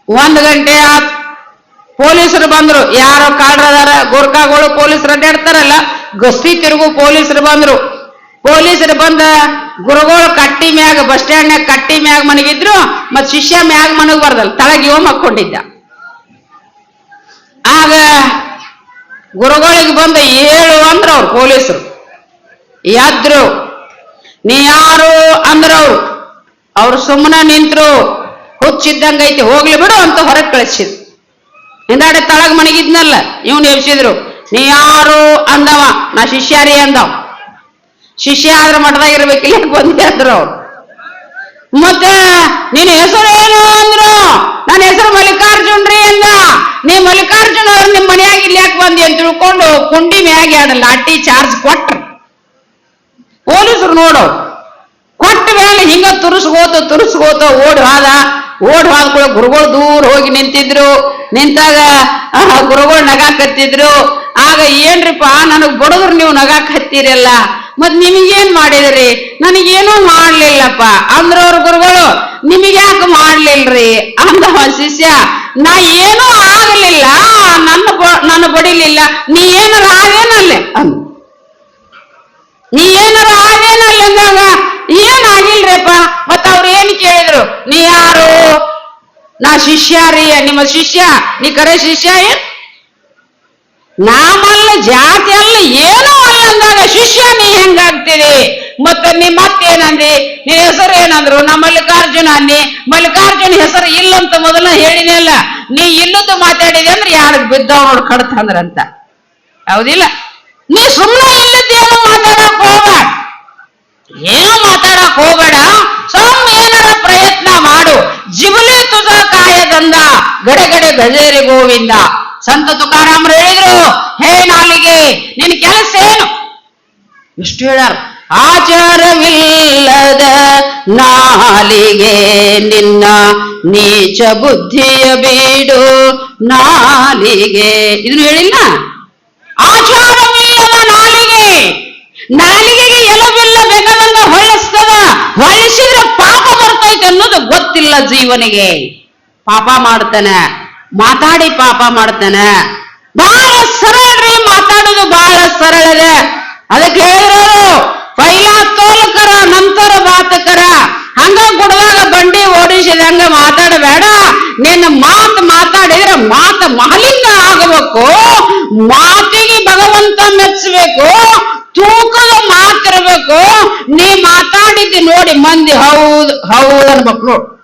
ಒಂದ್ ಗಂಟೆ ಆತ್. ಪೊಲೀಸರು ಬಂದ್ರು. ಯಾರೋ ಕಾಡ್ರದಾರ ಗೋರ್ಖಾಗಳು ಪೊಲೀಸರು ಅಡ್ಡಾಡ್ತಾರಲ್ಲ ಗಸ್ತಿ ತಿರುಗು ಪೊಲೀಸರು ಬಂದ್ರು. ಪೊಲೀಸರು ಬಂದ ಗುರುಗಳು ಕಟ್ಟಿ ಮ್ಯಾಗ, ಬಸ್ ಸ್ಟ್ಯಾಂಡ್ನಾಗ ಕಟ್ಟಿ ಮ್ಯಾಗ ಮನಗಿದ್ರು ಮತ್ ಶಿಷ್ಯ ಮ್ಯಾಗ ಮನಗ್ ಬರ್ದಲ್, ತಳಗ ಇವ ಮಕ್ಕೊಂಡಿದ್ದ. ಆಗ ಗುರುಗಳಿಗೆ ಬಂದ ಏಳು ಅಂದ್ರ ಅವ್ರು ಪೊಲೀಸರು. ಎದ್ರು. ನೀ ಯಾರು ಅಂದ್ರು ಅವ್ರು. ಅವ್ರು ಸುಮ್ಮನೆ ನಿಂತರು. ಹುಚ್ಚಿದ್ದಂಗೈತಿ, ಹೋಗ್ಲಿ ಬಿಡು ಅಂತ ಹೊರಗೆ ಕಳಿಸಿದ್ರು ಹಿಂದಾಡೆ ತಳಗ್ ಮಣಗಿದ್ನಲ್ಲ ಇವ್ನು ಎಬ್ಸಿದ್ರು. ನೀ ಯಾರು ಅಂದವ? ನಾ ಶಿಷ್ಯಾರಿ ಅಂದವ. ಶಿಷ್ಯ ಆದ್ರ ಮಠದಾಗ ಇರ್ಬೇಕಿಲ್ಲ ಬಂದೆ ಅಂದ್ರು ಅವ್ರು. ಮತ್ತೆ ನಿನ್ನ ಹೆಸರು ಏನು ಅಂದ್ರು? ನನ್ನ ಹೆಸರು ಮಲ್ಲಿಕಾರ್ಜುನ್ ರೀ ಅಂದ. ನೀ ಮಲ್ಲಿಕಾರ್ಜುನ್ ಅವ್ರು ನಿಮ್ ಮನೆಯಾಗ ಇಲ್ಲಿ ಯಾಕೆ ಬಂದಿ ಅಂತ ತಿಳ್ಕೊಂಡು ಕುಂಡಿ ಮ್ಯಾಗ ಎರಡು ಲಾಠಿ ಚಾರ್ಜ್ ಕೊಟ್ರು. ಪೊಲೀಸರು ನೋಡು. ಕೊಟ್ಟ ಮೇಲೆ ಹಿಂಗ ತುರುಸ್ಕೋತ ತುರುಸ್ಕೋತ ಓಡ್ ಹಾದ. ಓಡ್ ಕೂಡ ಗುರುಗಳು ದೂರ ಹೋಗಿ ನಿಂತಿದ್ರು. ನಿಂತಾಗ ಗುರುಗಳು ನಗಾಕತ್ತಿದ್ರು. ಆಗ ಏನ್ರಿಪ್ಪ? ನನಗ್ ಬಡದ್ರು ನೀವು ನಗಾಕ್ ಹತ್ತಿರಲ್ಲ. ಮತ್ ನಿಮಗೇನ್ ಮಾಡಿದ್ರಿ? ನನಗೇನು ಮಾಡ್ಲಿಲ್ಲಪ್ಪ. ಅಂದ್ರವ್ರ ಗುರುಗಳು ನಿಮಗ್ಯಾಕ ಮಾಡ್ಲಿಲ್ರಿ? ಅಂದ ಶಿಷ್ಯ, ನಾ ಏನೂ ಆಗಲಿಲ್ಲ. ನನ್ನ ನನ್ನ ಬಡಿಲಿಲ್ಲ. ನೀ ಏನಾರ ಆಗೇನಲ್ಲ ಅಂದ. ನೀ ಏನಾರ ಆಗೇನಲ್ಲ ಅಂದಾಗ ಆಗಿಲ್ರಿಪ್ಪ? ಮತ್ತ ಅವ್ರು ಏನ್ ಕೇಳಿದ್ರು? ನೀ ಯಾರು? ನಾ ಶಿಷ್ಯ ರೀ, ನಿಮ್ಮ ಶಿಷ್ಯ ನೀ ಕರೆ ಶಿಷ್ಯ ಏನ್? ನಾಮಲ್ಲ ಜಾತಿ ಅಲ್ಲ ಏನೂ ಅಲ್ಲ ಅಂದಾಗ ಶಿಷ್ಯ ನೀ ಹೆಂಗಾಗ್ತೀರಿ ಮತ್ತೆ ನೀ ಮತ್ತೇನಂದಿ ನಿನ್ನ ಹೆಸರು ಏನಂದ್ರು? ನಾ ಮಲ್ಲಿಕಾರ್ಜುನ ಅನ್ನಿ ಮಲ್ಲಿಕಾರ್ಜುನ ಹೆಸರು ಇಲ್ಲಂತ ಮೊದಲು ಹೇಳಿನೇ ಅಲ್ಲ. ನೀ ಇಲ್ಲದ್ದು ಮಾತಾಡಿದೆ ಅಂದ್ರೆ ಯಾರಿಗೆ ಬಿದ್ದವ್ ನೋಡ್ ಕಡ್ತಂದ್ರಂತ ಹೌದಿಲ್ಲ? ನೀ ಸುಮ್ಮನೆ ಇಲ್ಲದ್ದೇನು ಮಾತಾಡಕ್ ಹೋಗ್ಬೇಡ. ಏನು ಮಾತಾಡಕ್ ಹೋಗಬೇಡ. ಸಮ್ ಏನಾರ ಪ್ರಯತ್ನ ಮಾಡು. ಜಿಬುಲೆ ತುಜ ಕಾಯದಂದ. ಗಡೆ ಗಡೆ ಗಜೇರಿ ಗೋವಿಂದ. ಸಂತ ತುಕಾರಾಮರು ಹೇಳಿದ್ರು, ಹೇ ನಾಲಿಗೆ, ನಿನ್ ಕೆಲಸ ಏನು? ಇಷ್ಟು ಹೇಳಾರ ಆಚಾರವಿಲ್ಲದ ನಾಲಿಗೆ, ನಿನ್ನ ನೀಚ ಬುದ್ಧಿಯ ಬೀಡು, ನಾಲಿಗೆ. ಇದನ್ನು ಹೇಳಿಲ್ಲ? ಆಚಾರವಿಲ್ಲದ ನಾಲಿಗೆ, ನಾಲಿಗೆಗೆ ಎಲವಿಲ್ಲ ಬೇಕಾದಂಗ ಹೊಳಿಸ್ತದ ಹೊಳಿಸಿದ್ರೆ ಪಾಪ ಬರ್ತೈತೆ ಅನ್ನೋದು ಗೊತ್ತಿಲ್ಲ ಜೀವನಿಗೆ. ಪಾಪ ಮಾಡ್ತಾನೆ. ಮಾತಾಡಿ ಪಾಪ ಮಾಡ್ತಾನೆ. ಬಹಳ ಸರಳ್ರಿ ಮಾತಾಡೋದು ಬಹಳ ಸರಳದೆ ಅದಕ್ಕೆ ಹೇಳಿರೋರು ಪೈಲ ತೋಲಕರ ನಂತರ ಬಾತಕರ ಹಂಗ ಕೊಡುವಾಗ ಬಂಡಿ ಓಡಿಸಿದ ಹಂಗ ಮಾತಾಡಬೇಡ. ನಿನ್ನ ಮಾತು ಮಾತಾಡಿದ್ರೆ ಮಾತು ಮಾಲಿನ್ಯ ಆಗಬೇಕು. ಮಾತಿಗೆ ಭಗವಂತ ಮೆಚ್ಚಬೇಕು ತೂಕದ ಮಾತಿರ್ಬೇಕು. ನೀ ಮಾತಾಡಿದ್ದು ನೋಡಿ ಮಂದಿ, ಹೌದು ಹೌದು ಅನ್ಬೇಕು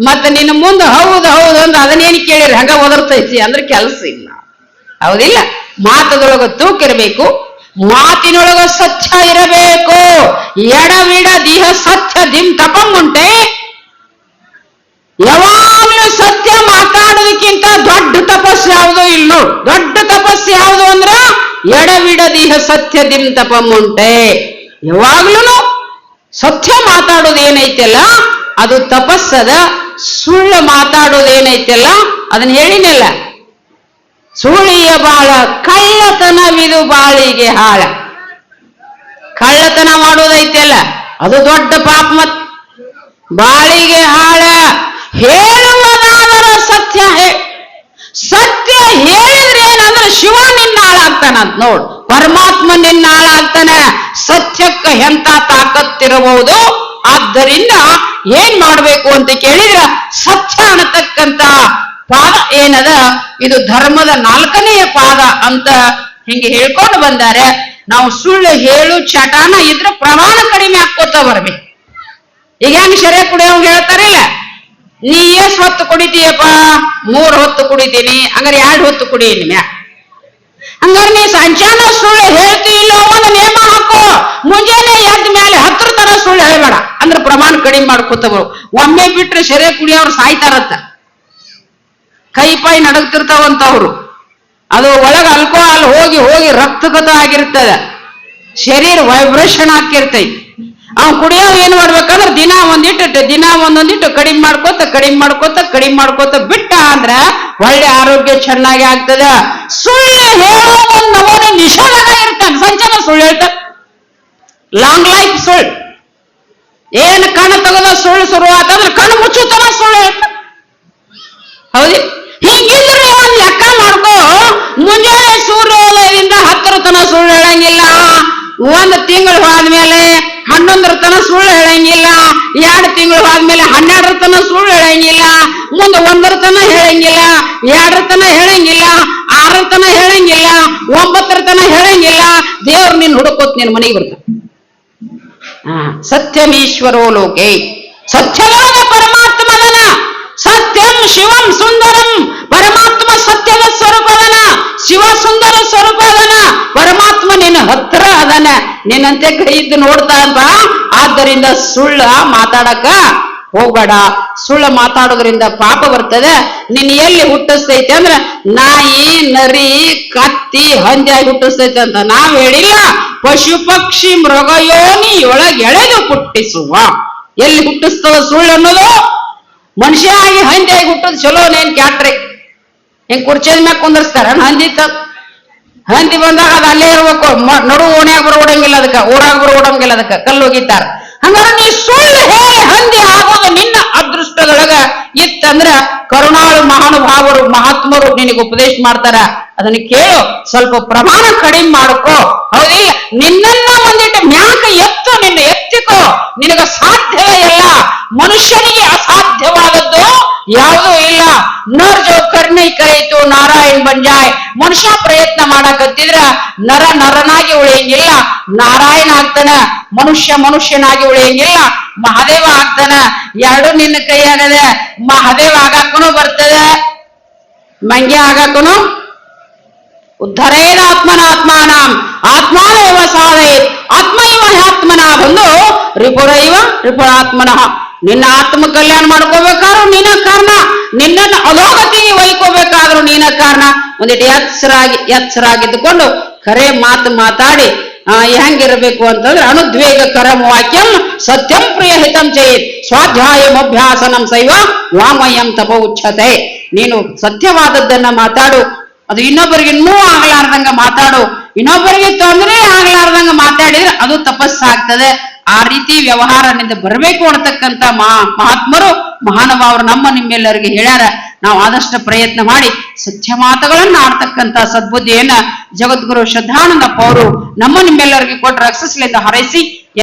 ಮತ್ತೆ ನಿನ್ನ ಮುಂದೆ ಹೌದು ಹೌದು ಅಂದ್ರೆ ಅದನ್ನೇನು ಕೇಳಿರಿ? ಹಂಗ ಒದರ್ತೈತಿ ಅಂದ್ರೆ ಕೆಲಸ ಇಲ್ಲ. ಹೌದಿಲ್ಲ? ಮಾತದೊಳಗ ತೂಕಿರಬೇಕು ಮಾತಿನೊಳಗ ಸ್ವಚ್ಛ ಇರಬೇಕು. ಎಡವಿಡ ದೇಹ ಸ್ವಚ್ಛ ದಿಂ ತಪಂಗುಂಟೆ. ಯಾವಾಗ್ಲೂ ಸತ್ಯ ಮಾತಾಡೋದಕ್ಕಿಂತ ದೊಡ್ಡ ತಪಸ್ಸು ಯಾವುದು ಇಲ್ಲ ದೊಡ್ಡ ತಪಸ್ಸು ಯಾವುದು ಅಂದ್ರ ಎಡವಿಡ ದೇಹ ಸತ್ಯ ದಿಂ ತಪಮ್ಮುಂಟೆ ಯಾವಾಗ್ಲೂ ಸತ್ಯ ಮಾತಾಡೋದು ಏನೈತಲ್ಲ? ಅದು ತಪಸ್ಸದ ಸುಳ್ಳು ಮಾತಾಡೋದು ಏನೈತಲ್ಲ ಅದನ್ನ ಹೇಳಿನಲ್ಲ. ಸುಳಿಯ ಬಾಳ ಕಳ್ಳತನವಿದು ಬಾಳಿಗೆ ಹಾಳ. ಕಳ್ಳತನ ಮಾಡೋದೈತಲ್ಲ, ಅದು ದೊಡ್ಡ ಪಾಪ ಮತ್. ಬಾಳಿಗೆ ಹಾಳ. ಹೇಳುವುದಾದರ ಸತ್ಯ ಹೇ, ಸತ್ಯ ಹೇಳಿದ್ರೆ ಏನಂದ್ರೆ ಶಿವ ನಿನ್ನ ಹಾಳಾಗ್ತಾನಂತ ನೋಡ್. ಪರಮಾತ್ಮ ನಿನ್ನ ಹಾಳಾಗ್ತಾನೆ. ಸತ್ಯಕ್ಕ ಎಂತ ತಾಕತ್ತಿರಬಹುದು? ಆದ್ದರಿಂದ ಏನ್ ಮಾಡ್ಬೇಕು ಅಂತ ಕೇಳಿದ್ರ ಸತ್ಯ ಅನ್ನತಕ್ಕಂತ ಪಾದ ಏನದ? ಇದು ಧರ್ಮದ ನಾಲ್ಕನೆಯ ಪಾದ ಅಂತ ಹಿಂಗೆ ಹೇಳ್ಕೊಂಡು ಬಂದಾರೆ. ನಾವು ಸುಳ್ಳು ಹೇಳು, ಚಟಾನ ಇದ್ರೆ ಪ್ರಮಾಣ ಕಡಿಮೆ ಹಾಕೋತ ಬರ್ಬೇಕು ಈಗ ಹೆಂಗ್ ಶರೀರ ಕುಡಿಯೋಂಗ್ ಹೇಳ್ತಾರಿಲ್ಲ ನೀ ಎಷ್ಟ್ ಹೊತ್ತು ಕುಡಿತೀಯಪ್ಪ, ಮೂರ್ ಹೊತ್ತು ಕುಡಿತೀನಿ, ಹಂಗಾರೆ ಎರಡು ಹೊತ್ತು ಕುಡಿಯೀನಿ ಮ್ಯಾ ಹಂಗಾರೆ ನೀ ಸಂಚಾನ ಸುಳ್ಳು ಹೇಳ್ತಿ ಇಲ್ಲ ಒಂದು ನೇಮ ಹಾಕೋ. ಮುಂಜಾನೆ ಎದ್ದ ಮೇಲೆ ಹತ್ರ ತರ ಸುಳ್ಳು ಹೇಳ್ಬೇಡ. ಅಂದ್ರೆ ಪ್ರಮಾಣ ಕಡಿಮೆ ಮಾಡ್ಕೋತವರು ಒಮ್ಮೆ ಬಿಟ್ರೆ ಶರೀರ ಕುಡಿಯೋರು ಸಾಯ್ತಾರತ್ತ ಕೈ ಪೈ ನಡಗ್ತಿರ್ತಾವಂತವ್ರು. ಅದು ಒಳಗ ಆಲ್ಕೋಹಾಲ್ ಹೋಗಿ ಹೋಗಿ ರಕ್ತಗತ ಆಗಿರ್ತದೆ. ಶರೀರ ವೈಬ್ರೇಷನ್ ಹಾಕಿರ್ತೈತಿ ಅವ್ನು ಕುಡಿಯೋ ಏನ್ ಮಾಡ್ಬೇಕಂದ್ರೆ ದಿನ ಒಂದಿಟ್ಟು ದಿನ ಒಂದೊಂದಿಟ್ಟು ಕಡಿಮೆ ಮಾಡ್ಕೋತ ಕಡಿಮೆ ಮಾಡ್ಕೋತ ಕಡಿಮೆ ಮಾಡ್ಕೋತ ಬಿಟ್ಟ ಅಂದ್ರ ಒಳ್ಳೆ ಆರೋಗ್ಯ ಚೆನ್ನಾಗಿ ಆಗ್ತದ. ಸುಳ್ಳು ಹೇಳೋ ಒಂದ್ ನಿಷೇಧಗ ಇರ್ತಾನೆ ಸಂಚನ ಸುಳ್ಳು ಹೇಳ್ತಾನೆ ಲಾಂಗ್ ಲೈಫ್ ಸುಳ್ಳು. ಏನ್ ಕಣ್ಣು ತೆಗೆದ ಸುಳ್ಳು ಶುರು ಆತಂದ್ರೆ ಮುಚ್ಚುತ್ತಾನ ಸುಳ್ಳು ಹೇಳ್ತಾನೆ ಹೌದಿ ಹೀಗಿದ್ರೆ ಒಂದ್ ಲೆಕ್ಕ ಮಾಡ್ಕೋ ಮುಂಜಾನೆ ಸೂರ್ಯೋದಯದಿಂದ ಹತ್ತರ ತನ ಸುಳ್ಳು ಹೇಳಂಗಿಲ್ಲ ಒಂದ್ ತಿಂಗಳು ಹೋದ್ಮೇಲೆ ಹನ್ನೊಂದರ ತನ ಸುಳ್ಳು ಹೇಳಂಗಿಲ್ಲ, ಎರಡು ತಿಂಗಳು ಹೋದ್ಮೇಲೆ ಹನ್ನೆರಡರ ತನ ಸುಳ್ಳು ಹೇಳಂಗಿಲ್ಲ, ಮುಂದೆ ಒಂದರ ತನ ಹೇಳಂಗಿಲ್ಲ, ಎರಡರ ತನ ಹೇಳಂಗಿಲ್ಲ, ಆರರ ತನ ಹೇಳಂಗಿಲ್ಲ, ಒಂಬತ್ತರ ತನ ಹೇಳಂಗಿಲ್ಲ. ದೇವ್ರು ನೀನ್ ಹುಡುಕೋತ್ ನಿನ್ ಮನೆಗೆ ಬರ್ತಾನೆ. ಸತ್ಯಮೀಶ್ವರೋ ಲೋಕೆ. ಸತ್ಯವಾದ ಪರಮಾತ್ಮನ ಸತ್ಯಂ ಶಿವಂ ಸುಂದರಂ, ಪರಮಾತ್ಮ ಸತ್ಯದ ಸ್ವರೂಪದನ ಶಿವ ಸುಂದರ ಸ್ವರೂಪದನ ಪರಮಾತ್ಮ ನಿನ್ನ ಹತ್ರ ಅದನ. ನಿನ್ನಂತೆ ಕೈ ಇದ್ದು ನೋಡ್ತಾ ಅಂತ ಆದ್ದರಿಂದ ಸುಳ್ಳ ಮಾತಾಡಕ ಹೋಗಬೇಡ. ಸುಳ್ಳ ಮಾತಾಡೋದ್ರಿಂದ ಪಾಪ ಬರ್ತದೆ. ನಿನ್ನ ಎಲ್ಲಿ ಹುಟ್ಟಿಸ್ತೈತೆ ಅಂದ್ರೆ ನಾಯಿ, ನರಿ, ಕತ್ತಿ ಹಂದಿಯಾಗಿ ಹುಟ್ಟಿಸ್ತೈತೆ ಅಂತ ನಾವ್ ಹೇಳಿಲ್ಲ. ಪಶು, ಪಕ್ಷಿ ಮೃಗಯೋನಿ ಎಳೆದು ಹುಟ್ಟಿಸುವ. ಎಲ್ಲಿ ಹುಟ್ಟಿಸ್ತದ ಸುಳ್ಳು ಅನ್ನೋದು? ಮನುಷ್ಯ ಆಗಿ ಹಂದಿಯಾಗಿ ಹುಟ್ಟೋದು ಚಲೋನೇನ್ ಕ್ಯಾಟ್ರಿ ಹಿಂಗ್ ಕುರ್ಚಿದ ಮ್ಯಾಗ ಕುಂದರ್ಸ್ತಾರ? ಹಂದಿ ಹಂದಿ ಬಂದಾಗ ಅದ ಅಲ್ಲೇ ಇರ್ಬೇಕು. ನಡು ಓಣ್ಯಾಗ ಬರೋಡಂಗಿಲ್ಲ ಅದಕ್ಕ, ಊರಾಗ ಬರೋಡಂಗಿಲ್ಲ ಅದಕ್ಕ, ಕಲ್ಲು ಒಗಿತಾರ ಹಂಗಾರೆ ನೀ ಸುಳ್ಳು ಹೇಳಿ ಹಂದಿ ಆಗೋದು ನಿನ್ನ ಅದೃಷ್ಟದೊಳಗ ಇತ್ತಂದ್ರ ಕರುಣಾಳು ಮಹಾನುಭಾವರು, ಮಹಾತ್ಮರು ನಿನಗೆ ಉಪದೇಶ ಮಾಡ್ತಾರ. ಅದನ್ನ ಕೇಳು. ಸ್ವಲ್ಪ ಪ್ರಮಾಣ ಕಡಿಮೆ ಮಾಡ್ಕೋ. ಹೌದಿಲ್ಲ ನಿನ್ನನ್ನ ಒಂದಿಟ್ಟು ಮ್ಯಾಕ ಎತ್ತು, ನಿನ್ನ ಎತ್ತಿಕೋ. ನಿನಗ ಸಾಧ್ಯವೇ ಇಲ್ಲ. ಮನುಷ್ಯನಿಗೆ ಅಸಾಧ್ಯವಾದದ್ದು ಯಾವುದೂ ಇಲ್ಲ. ನರ್ಜೋ ಕರ್ಣಿ ಕರೆಯಿತು ನಾರಾಯಣ್ ಬಂಜಾಯ್. ಮನುಷ್ಯ ಪ್ರಯತ್ನ ಮಾಡಕತ್ತಿದ್ರ ನರ ನರನಾಗಿ ಉಳಿಯಂಗಿಲ್ಲ. ನಾರಾಯಣ ಆಗ್ತಾನ, ಮನುಷ್ಯ ಮನುಷ್ಯನಾಗಿ ಉಳಿಯಂಗಿಲ್ಲ. ಮಹಾದೇವ ಆಗ್ತಾನ. ಎರಡು ನಿನ್ನ ಕೈಯಾಗದೆ ಮಹಾದೇವ ಆಗಾಕನು ಬರ್ತದೆ. ಮಂಗ್ಯ ಆಗಾಕನು ಉದ್ಧರೇನ ಆತ್ಮನ ಆತ್ಮಾನಾಂ. ಆತ್ಮಾನೇವ ಸಾಧಯೇತ್. ಆತ್ಮ ಇವ ಆತ್ಮನ ಬಂದು ರಿಪುರೈವ ರಿಪುರಾತ್ಮನಃ ನಿನ್ನ ಆತ್ಮ ಕಲ್ಯಾಣ ಮಾಡ್ಕೋಬೇಕಾದ್ರೂ ನೀನ ಕಾರಣ. ನಿನ್ನನ್ನು ಅಧೋಗತಿಗೆ ಒಯ್ಕೋಬೇಕಾದ್ರೂ ನೀನ ಕಾರಣ. ಒಂದಿಟ್ಟು ಎಚ್ಚರಾಗಿ ಎಚ್ಚರಾಗಿದ್ದುಕೊಂಡು ಕರೆ ಮಾತು ಮಾತಾಡಿ ಹೆಂಗಿರ್ಬೇಕು ಅಂತಂದ್ರೆ ಅನುದ್ವೇಗ ಕರಂ ವಾಕ್ಯಂ ಸತ್ಯಂ ಪ್ರಿಯ ಹಿತಂ ಚೇತ್ ಸ್ವಾಧ್ಯಾಯಂ ಅಭ್ಯಾಸನಂ ಸೈವ ವಾಮಯಂ ತಪ ಉಚ್ಛತೆ ನೀನು ಸತ್ಯವಾದದ್ದನ್ನ ಮಾತಾಡು. ಅದು ಇನ್ನೊಬ್ಬರಿಗೆ ಇನ್ನೂ ಆಗ್ಲಾರ್ದಂಗ ಮಾತಾಡು, ಇನ್ನೊಬ್ಬರಿಗೆ ತೊಂದರೆ ಆಗ್ಲಾರ್ದಂಗ ಮಾತಾಡಿದ್ರೆ ಅದು ತಪಸ್ಸಾಗ್ತದೆ. ಆ ರೀತಿ ವ್ಯವಹಾರನಿಂದ ಬರಬೇಕು ಅನ್ನತಕ್ಕಂತ ಮಹಾ ಮಹಾತ್ಮರು ಮಹಾನುಭಾವರು ನಮ್ಮ ನಿಮ್ಮೆಲ್ಲರಿಗೆ ಹೇಳ್ಯಾರ, ನಾವು ಆದಷ್ಟು ಪ್ರಯತ್ನ ಮಾಡಿ ಸತ್ಯ ಮಾತುಗಳನ್ನ ಆಡ್ತಕ್ಕಂತ ಸದ್ಬುದ್ಧಿಯನ್ನ ಜಗದ್ಗುರು ಶ್ರದ್ಧಾನಂದಪ್ಪ ಅವರು ನಮ್ಮ ನಿಮ್ಮೆಲ್ಲರಿಗೆ ಕೊಟ್ಟು ರಕ್ಷಿಸಲಿಂದ ಹಾರೈಸಿ